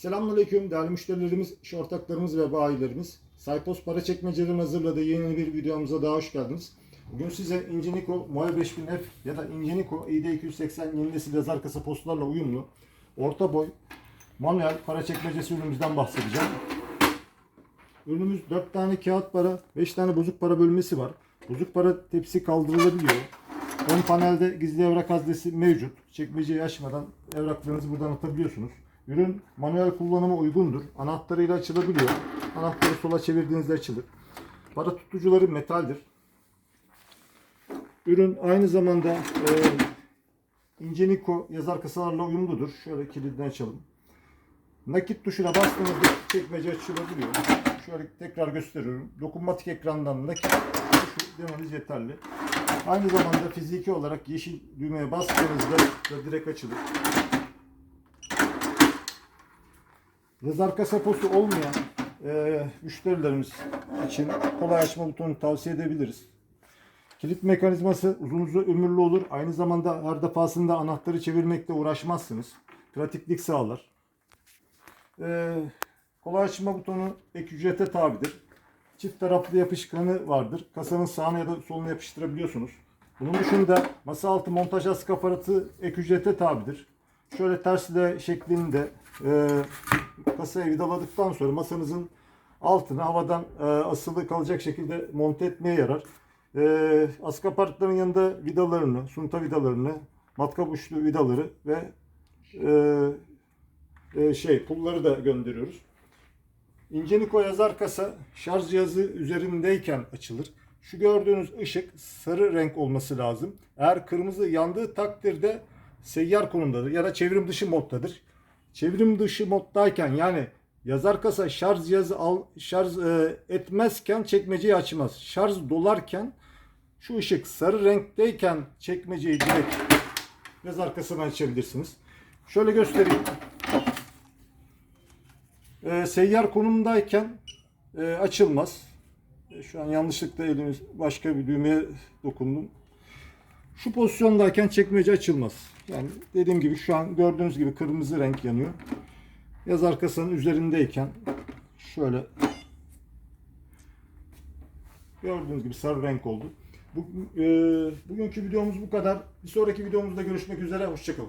Selamünaleyküm değerli müşterilerimiz, iş ortaklarımız ve bayilerimiz. Saypos para çekmecelerin hazırladığı yeni bir videomuza daha hoş geldiniz. Bugün size Ingenico Moe 5000F ya da Ingenico ID280 yeni nesil yazar kasa postlarla uyumlu orta boy manuel para çekmecesi ürünümüzden bahsedeceğim. Ürünümüz 4 tane kağıt para, 5 tane bozuk para bölmesi var. Bozuk para tepsi kaldırılabiliyor. Ön panelde gizli evrak haznesi mevcut. Çekmeceyi açmadan evraklarınızı buradan atabiliyorsunuz. Ürün manuel kullanıma uygundur. Anahtarıyla açılabiliyor. Anahtarı sola çevirdiğinizde açılır. Para tutucuları metaldir. Ürün aynı zamanda e, Ingenico yazar kasalarla uyumludur. Şöyle kilidini açalım. Nakit tuşuna bastığınızda çekmece açılabiliyor. Şöyle tekrar gösteriyorum. Dokunmatik ekrandan nakit tuşu demeniz yeterli. Aynı zamanda fiziki olarak yeşil düğmeye bastığınızda da direkt açılır. Yazar kasa postu olmayan e, müşterilerimiz için kolay açma butonunu tavsiye edebiliriz. Kilit mekanizması uzun uzun ömürlü olur. Aynı zamanda her defasında anahtarı çevirmekle uğraşmazsınız. Pratiklik sağlar. Ee, kolay açma butonu ek ücrete tabidir. Çift taraflı yapışkanı vardır. Kasanın sağına ya da soluna yapıştırabiliyorsunuz. Bunun dışında masa altı montaj askı aparatı ek ücrete tabidir. Şöyle tersle şeklinde e, kasaya vidaladıktan sonra masanızın altına havadan e, asılı kalacak şekilde monte etmeye yarar. E, askı aparatların yanında vidalarını, sunta vidalarını, matkap uçlu vidaları ve e, e, şey pulları da gönderiyoruz. Ingenico yazar kasa şarj cihazı üzerindeyken açılır. Şu gördüğünüz ışık sarı renk olması lazım. Eğer kırmızı yandığı takdirde seyyar konumdadır ya da çevrim dışı moddadır. Çevrim dışı moddayken yani yazar kasa şarj cihazı al, şarj e, etmezken çekmeceyi açmaz. Şarj dolarken şu ışık sarı renkteyken çekmeceyi direkt yazar kasadan açabilirsiniz. Şöyle göstereyim. E, seyyar konumdayken e, açılmaz. E, şu an yanlışlıkla elimiz başka bir düğmeye dokundum. Şu pozisyondayken çekmece açılmaz. Yani dediğim gibi şu an gördüğünüz gibi kırmızı renk yanıyor. Yazar kasanın üzerindeyken şöyle gördüğünüz gibi sarı renk oldu. Bu, e, bugünkü videomuz bu kadar. Bir sonraki videomuzda görüşmek üzere. Hoşçakalın.